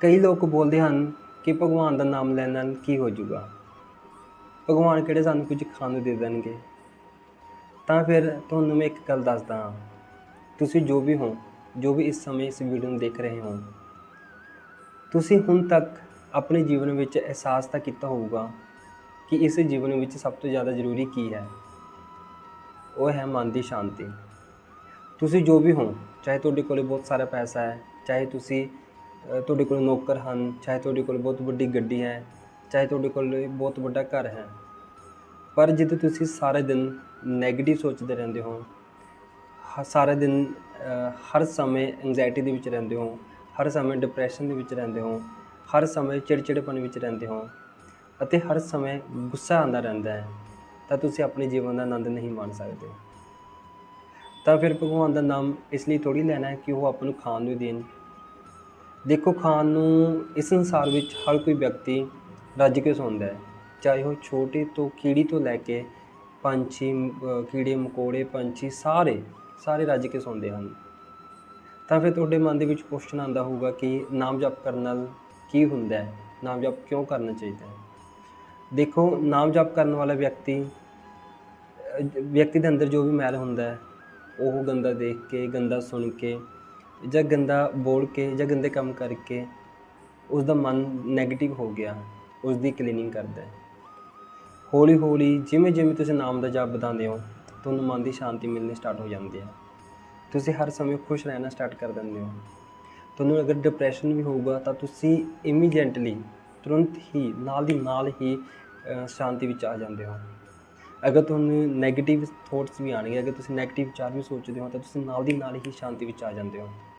ਕਈ ਲੋਕ ਬੋਲਦੇ ਹਨ ਕਿ ਭਗਵਾਨ ਦਾ ਨਾਮ ਲੈਣ ਨਾਲ ਕੀ ਹੋ ਜਾਊਗਾ। ਭਗਵਾਨ ਕਿਹੜੇ ਸਾਨੂੰ ਕੁਝ ਖਾਣ ਨੂੰ ਦੇ ਦੇਣਗੇ? ਤਾਂ ਫਿਰ ਤੁਹਾਨੂੰ ਮੈਂ ਇੱਕ ਗੱਲ ਦੱਸਦਾ ਹਾਂ। ਤੁਸੀਂ ਜੋ ਵੀ ਹੋ, ਜੋ ਵੀ ਇਸ ਸਮੇਂ ਇਸ ਵੀਡੀਓ ਨੂੰ ਦੇਖ ਰਹੇ ਹੋ, ਤੁਸੀਂ ਹੁਣ ਤੱਕ ਆਪਣੇ ਜੀਵਨ ਵਿੱਚ ਅਹਿਸਾਸ ਤਾਂ ਕੀਤਾ ਹੋਊਗਾ ਕਿ ਇਸ ਜੀਵਨ ਵਿੱਚ ਸਭ ਤੋਂ ਜ਼ਿਆਦਾ ਜ਼ਰੂਰੀ ਕੀ ਹੈ? ਉਹ ਹੈ ਮਨ ਦੀ ਸ਼ਾਂਤੀ। ਤੁਸੀਂ ਜੋ ਵੀ ਹੋ, ਚਾਹੇ ਤੁਹਾਡੇ ਕੋਲ ਬਹੁਤ ਸਾਰਾ ਪੈਸਾ ਹੈ, ਚਾਹੇ ਤੁਸੀਂ ਤੁਹਾਡੇ ਕੋਲ ਨੌਕਰ ਹਨ, ਚਾਹੇ ਤੁਹਾਡੇ ਕੋਲ ਬਹੁਤ ਵੱਡੀ ਗੱਡੀ ਹੈ, ਚਾਹੇ ਤੁਹਾਡੇ ਕੋਲ ਬਹੁਤ ਵੱਡਾ ਘਰ ਹੈ। ਪਰ ਜਦੋਂ ਤੁਸੀਂ ਸਾਰੇ ਦਿਨ 네ਗੇਟਿਵ ਸੋਚਦੇ ਰਹਿੰਦੇ ਹੋ, ਹ- ਸਾਰੇ ਦਿਨ ਹਰ ਸਮੇਂ ਐਂਜ਼ਾਈਟੀ ਦੇ ਵਿੱਚ ਰਹਿੰਦੇ ਹੋ, ਹਰ ਸਮੇਂ ਡਿਪਰੈਸ਼ਨ ਦੇ ਵਿੱਚ ਰਹਿੰਦੇ ਹੋ, ਹਰ ਸਮੇਂ ਚਿੜਚਿੜਪਨ ਵਿੱਚ ਰਹਿੰਦੇ ਹੋ ਅਤੇ ਹਰ ਸਮੇਂ ਗੁੱਸਾ ਆਉਂਦਾ ਰਹਿੰਦਾ ਹੈ, ਤਾਂ ਤੁਸੀਂ ਆਪਣੇ ਜੀਵਨ ਦਾ ਆਨੰਦ ਨਹੀਂ ਮਾਣ ਸਕਦੇ। ਤਾਂ ਫਿਰ ਭਗਵਾਨ ਦਾ ਨਾਮ ਇਸ ਲਈ ਥੋੜੀ ਲੈਣਾ ਹੈ ਕਿ ਉਹ ਆਪਾਂ ਨੂੰ ਖਾਣ ਨੂੰ ਦੇਣ। ਦੇਖੋ, ਖਾਣ ਨੂੰ ਇਸ ਸੰਸਾਰ ਵਿੱਚ ਹਰ ਕੋਈ ਵਿਅਕਤੀ ਰੱਜ ਕੇ ਸੌਂਦਾ ਹੈ। ਚਾਹੇ ਉਹ ਛੋਟੇ ਤੋਂ ਕੀੜੀ ਤੋਂ ਲੈ ਕੇ ਪੰਛੀ ਕੀੜੇ, ਮਕੌੜੇ, ਪੰਛੀ ਸਾਰੇ ਸਾਰੇ ਰੱਜ ਕੇ ਸੌਂਦੇ ਹਨ। ਤਾਂ ਫਿਰ ਤੁਹਾਡੇ ਮਨ ਦੇ ਵਿੱਚ ਕੁਐਸਚਨ ਆਉਂਦਾ ਹੋਊਗਾ ਕਿ ਨਾਮ ਜਪ ਕਰਨ ਨਾਲ ਕੀ ਹੁੰਦਾ ਹੈ? ਨਾਮ ਜਪ ਕਿਉਂ ਕਰਨਾ ਚਾਹੀਦਾ ਹੈ? ਦੇਖੋ ਨਾਮ ਜਪ ਕਰਨ ਵਾਲਾ ਵਿਅਕਤੀ ਵਿਅਕਤੀ ਦੇ ਅੰਦਰ ਜੋ ਵੀ ਮੈਲ ਹੁੰਦਾ ਹੈ, ਉਹ ਗੰਦਾ ਦੇਖ ਕੇ, ਗੰਦਾ ਸੁਣ ਕੇ ਜਾਂ ਗੰਦਾ ਬੋਲ ਕੇ ਜਾਂ ਗੰਦੇ ਕੰਮ ਕਰਕੇ ਉਸਦਾ ਮਨ ਨੈਗੇਟਿਵ ਹੋ ਗਿਆ, ਉਸਦੀ ਕਲੀਨਿੰਗ ਕਰਦਾ ਹੌਲੀ ਹੌਲੀ ਜਿਵੇਂ ਜਿਵੇਂ ਤੁਸੀਂ ਨਾਮ ਦਾ ਜਪ ਵਧਾਉਂਦੇ ਹੋ, ਤੁਹਾਨੂੰ ਮਨ ਦੀ ਸ਼ਾਂਤੀ ਮਿਲਣੀ ਸਟਾਰਟ ਹੋ ਜਾਂਦੀ ਹੈ। ਤੁਸੀਂ ਹਰ ਸਮੇਂ ਖੁਸ਼ ਰਹਿਣਾ ਸਟਾਰਟ ਕਰ ਦਿੰਦੇ ਹੋ। ਤੁਹਾਨੂੰ ਅਗਰ ਡਿਪਰੈਸ਼ਨ ਵੀ ਹੋਊਗਾ ਤਾਂ ਤੁਸੀਂ ਇਮੀਡੀਏਟਲੀ ਤੁਰੰਤ ਹੀ ਨਾਲ ਦੀ ਨਾਲ ਹੀ ਸ਼ਾਂਤੀ ਵਿੱਚ ਆ ਜਾਂਦੇ ਹੋ। ਅਗਰ ਤੁਹਾਨੂੰ ਨੈਗੇਟਿਵ ਥੋਟਸ ਵੀ ਆਉਣਗੇ, ਅਗਰ ਤੁਸੀਂ ਨੈਗੇਟਿਵ ਵਿਚਾਰ ਵੀ ਸੋਚਦੇ ਹੋ, ਤਾਂ ਤੁਸੀਂ ਨਾਲ ਦੀ ਨਾਲ ਹੀ ਸ਼ਾਂਤੀ ਵਿੱਚ ਆ ਜਾਂਦੇ ਹੋ।